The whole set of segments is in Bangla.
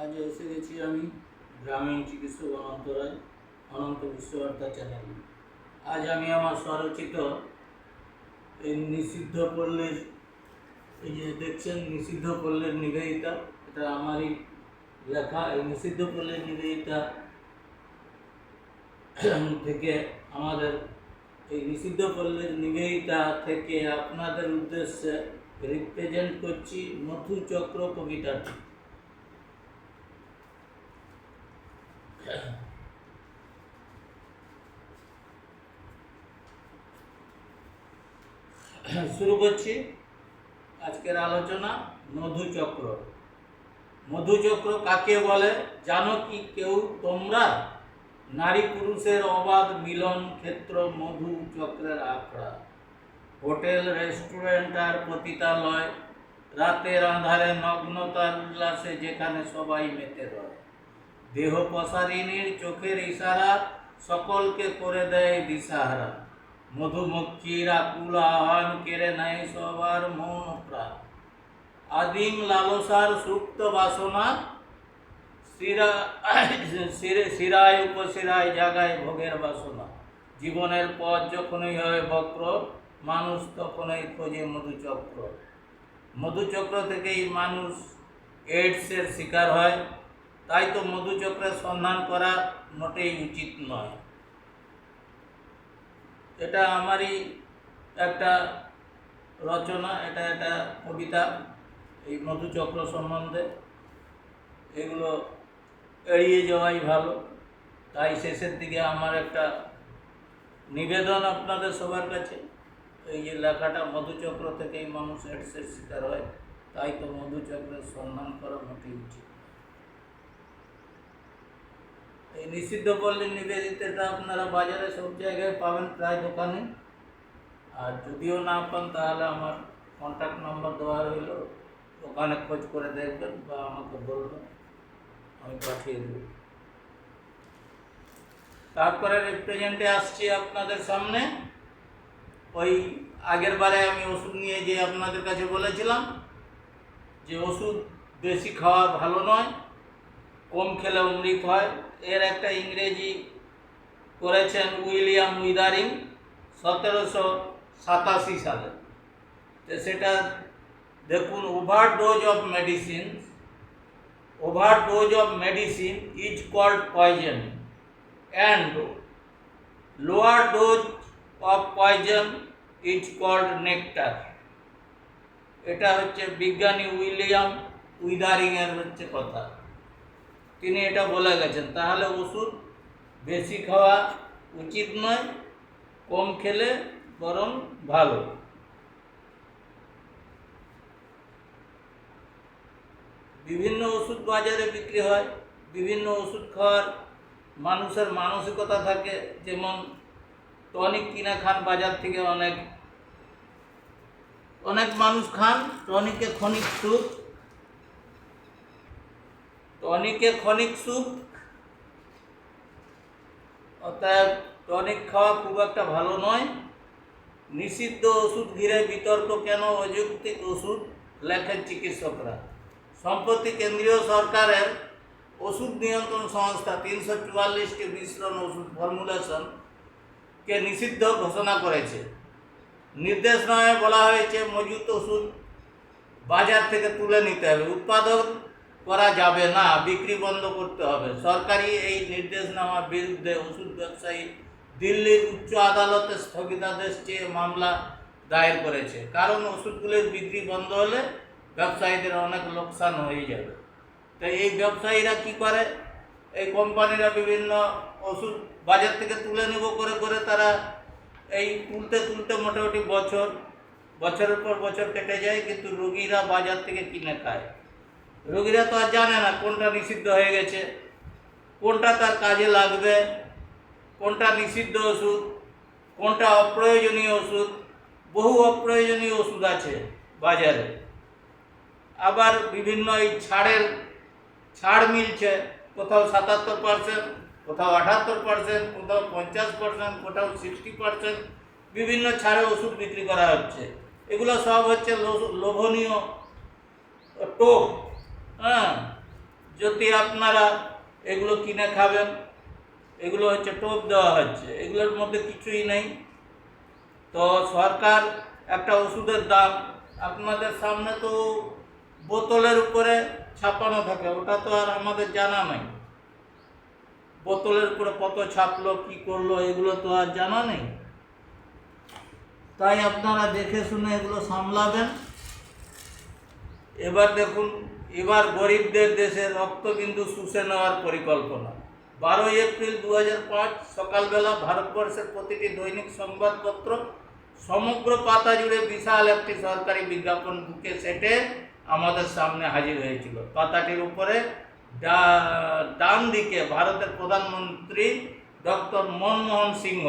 আজ এসে গেছি আমি গ্রামীণ চিকিৎসক অনন্ত রায়, অনন্ত বিশ্ববার্তা চ্যানেল। আজ আমি আমার স্বরচিত এই নিষিদ্ধ পল্লীর, এই যে দেখছেন নিষিদ্ধ পল্লীর নিবেদিতা, এটা আমারই লেখা। এই নিষিদ্ধ পল্লীর নিবেদিতা থেকে আমাদের, এই নিষিদ্ধ পল্লীর নিবেদিতা থেকে আপনাদের উদ্দেশ্যে রিপ্রেজেন্ট করছি মধু চক্র কবিতাটি। শুরু করছি আজকের আলোচনা মধুচক্র মধুচক্র কাকে বলে? জানো কি কেউ? তোমরা? নারী পুরুষের অবাধ মিলন ক্ষেত্র মধু চক্রের আখড়া। হোটেল, রেস্টুরেন্ট আর পতিতালয়। রাতের আধারে নগ্নতার উল্লাসে যেখানে সবাই মেতে রয়। দেহ প্রসারিণীর চোখের ইশারা সকলকে করে দেয় দিশাহারা। মধুমক্ষীর আকুল আহ্বান কেড়ে নেয় সবার মন প্রাণ। আদিম লালসার সুপ্ত বাসনা শিরে- শিরায় উপশিরায় জাগায় ভোগের বাসনা। জীবনের পথ যখনই হয় বক্র, মানুষ তখনই খোঁজে মধুচক্র। মধুচক্র থেকেই মানুষ এইডসের শিকার হয়। তাই তো মধুচক্রের সন্ধান করা মোটেই উচিত নয়। এটা আমারই একটা রচনা, এটা একটা কবিতা, এই মধুচক্র সম্বন্ধে। এগুলো এড়িয়ে যাওয়াই ভালো। তাই শেষের দিকে আমার একটা নিবেদন আপনাদের সবার কাছে, এই যে লেখাটা মধুচক্র থেকেই মানুষ এডসের শিকার হয়, তাই তো মধুচক্রের সন্ধান করা মোটেই উচিত এই নিষিদ্ধ পল্লী নিবেদিতটা আপনারা বাজারে সব জায়গায় পাবেন, প্রায় দোকানে। আর যদিও না পান, তাহলে আমার কন্ট্যাক্ট নাম্বার দেওয়া রইল। ওখানে খোঁজ করে দেখবেন বা আমাকে বলবেন, আমি পাঠিয়ে দেব। তারপরে রিপ্রেজেন্টে আসছি আপনাদের সামনে। ওই আগের বারে আমি ওষুধ নিয়ে যে আপনাদের কাছে বলেছিলাম যে ওষুধ বেশি খাওয়া ভালো নয়। কম খেলে অমৃত হয়। এর একটা ইংরেজি করেছেন উইলিয়াম উইদারিং সতেরোশো সাতাশি সালে। তো সেটা দেখুন overdose of medicine overdose of medicine is called poison and lower dose of poison is called nectar. এটা হচ্ছে বিজ্ঞানী উইলিয়াম উইদারিংয়ের হচ্ছে কথা। তিনি এটা বলে গেছেন, তাহলে ওষুধ বেশি খাওয়া উচিত নয়, কম খেলে বরং ভালো। বিভিন্ন ওষুধ বাজারে বিক্রি হয়, বিভিন্ন ওষুধ খাওয়ার মানুষের মানসিকতা থাকে, যেমন টনিক কিনে খান বাজার থেকে অনেক অনেক মানুষ খান টনিকে ক্ষণিক সুখ টনিকে ক্ষণিক সুখ অর্থাৎ টনিক খাওয়া খুব একটা ভালো নয়। নিষিদ্ধ ওষুধ ঘিরে বিতর্ক কেন অযৌক্তিক ওষুধ লেখেন চিকিৎসকরা। সম্প্রতি কেন্দ্রীয় সরকারের ওষুধ নিয়ন্ত্রণ সংস্থা তিনশো চুয়াল্লিশটি মিশ্রণ ওষুধ ফর্মুলেশন কে নিষিদ্ধ ঘোষণা করেছে। নির্দেশনায় বলা হয়েছে মজুত ওষুধ বাজার থেকে তুলে নিতে হবে। উৎপাদন করা যাবে না, বিক্রি বন্ধ করতে হবে। সরকারি এই নির্দেশনামার বিরুদ্ধে ওষুধ ব্যবসায়ী দিল্লির উচ্চ আদালতে স্থগিতাদেশ চেয়ে মামলা দায়ের করেছে। কারণ ওষুধগুলির বিক্রি বন্ধ হলে ব্যবসায়ীদের অনেক লোকসান হয়ে যাবে। তো এই ব্যবসায়ীরা কি করে? এই কোম্পানিরা বিভিন্ন ওষুধ বাজার থেকে তুলে নেব করে করে তারা এই তুলতে তুলতে মোটামুটি বছর, বছরের পর বছর কেটে যায়, কিন্তু রোগীরা বাজার থেকে কিনে খায়। রোগীরা তো আর জানে না কোনটা নিষিদ্ধ হয়ে গেছে, কোনটা তার কাজে লাগবে, কোনটা নিষিদ্ধ ওষুধ, কোনটা অপ্রয়োজনীয় ওষুধ, বহু অপ্রয়োজনীয় ওষুধ আছে বাজারে। আবার বিভিন্ন এই ছাড়ের, ছাড় মিলছে, কোথাও সাতাত্তর পার্সেন্ট কোথাও আটাত্তর পার্সেন্ট কোথাও পঞ্চাশ পার্সেন্ট কোথাও সিক্সটি পার্সেন্ট বিভিন্ন ছাড়ে ওষুধ বিক্রি করা হচ্ছে। এগুলো সব হচ্ছে লোভনীয় টোপ। হ্যাঁ যদি আপনারা এগুলো কিনে খাবেন, এগুলো হচ্ছে টোপ দেওয়া হচ্ছে, এগুলোর মধ্যে কিছুই নেই। তো সরকার একটা ওষুধের দাম, আপনাদের সামনে তো বোতলের উপরে ছাপানো থাকে, ওটা তো আর আমাদের জানা নাই। বোতলের উপরে কত ছাপলো, কি করল, এগুলো তো আর জানা নেই। তাই আপনারা দেখে শুনে এগুলো সামলাবেন। এবার দেখুন, এবার গরিবদের দেশে রক্তবিন্দু শুষে নেওয়ার পরিকল্পনা। বারোই এপ্রিল দু পাঁচ, সকালবেলা ভারতবর্ষের প্রতিটি দৈনিক সংবাদপত্র সমগ্র পাতা জুড়ে বিশাল একটি সরকারি বিজ্ঞাপন বুকে সেটে আমাদের সামনে হাজির হয়েছিল। পাতাটির উপরে ডান দিকে ভারতের প্রধানমন্ত্রী ডক্টর মনমোহন সিংহ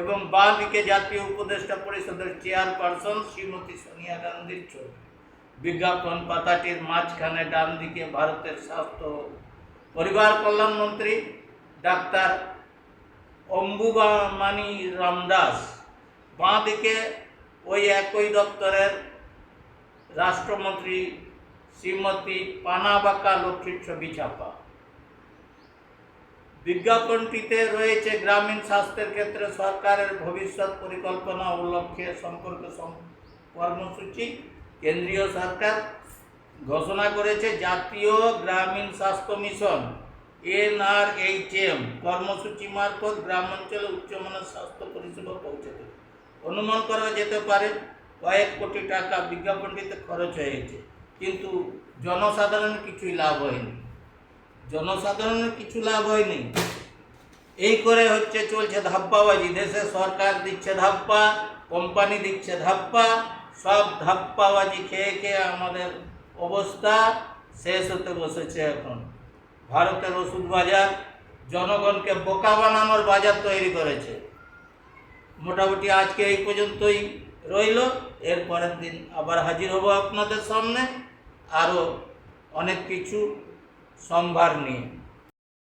এবং বাঁ দিকে জাতীয় উপদেষ্টা পরিষদের চেয়ারপারসন শ্রীমতী সোনিয়া গান্ধীর ছবি। বিজ্ঞাপন পাতাটির মাঝখানে ডান দিকে ভারতের স্বাস্থ্য পরিবার কল্যাণ মন্ত্রী ডাক্তার অম্বুবামানি রামদাস। বাঁ দিকে ওই একই দপ্তরের রাষ্ট্রমন্ত্রী শ্রীমতী পানাবাকা লক্ষ্মীর ছবি ছাপা। বিজ্ঞাপনটিতে রয়েছে গ্রামীণ স্বাস্থ্যের ক্ষেত্রে সরকারের ভবিষ্যৎ পরিকল্পনা ও লক্ষ্যে সম্পর্কে কর্মসূচি। কেন্দ্রীয় সরকার ঘোষণা করেছে জাতীয় গ্রামীণ স্বাস্থ্য মিশন, এনআরএইচএম, কর্মসূচি মারফত গ্রামাঞ্চলে উচ্চমানের স্বাস্থ্য পরিষেবা পৌঁছে দেবে অনুমান করা যেতে পারে কয়েক কোটি টাকা বিজ্ঞাপনটিতে খরচ হয়েছে, কিন্তু জনসাধারণের কিছুই লাভ হয়নি। জনসাধারণের কিছু লাভ হয়নি। এই করে হচ্ছে চলছে ধাপ্পাবাজি। দেশে সরকার দিচ্ছে ধাপ্পা, কোম্পানি দিচ্ছে ধাপ্পা সব ধাপ্পাবাজি খেয়ে খেয়ে আমাদের অবস্থা শেষ হতে বসেছে এখন। ভারতের ওষুধ বাজার জনগণকে বোকা বানানোর বাজার তৈরি করেছে। মোটামুটি আজকে এই পর্যন্তই রইল। এর পরের দিন আবার হাজির হব আপনাদের সামনে। আরও অনেক কিছু সম্ভার নিয়ে।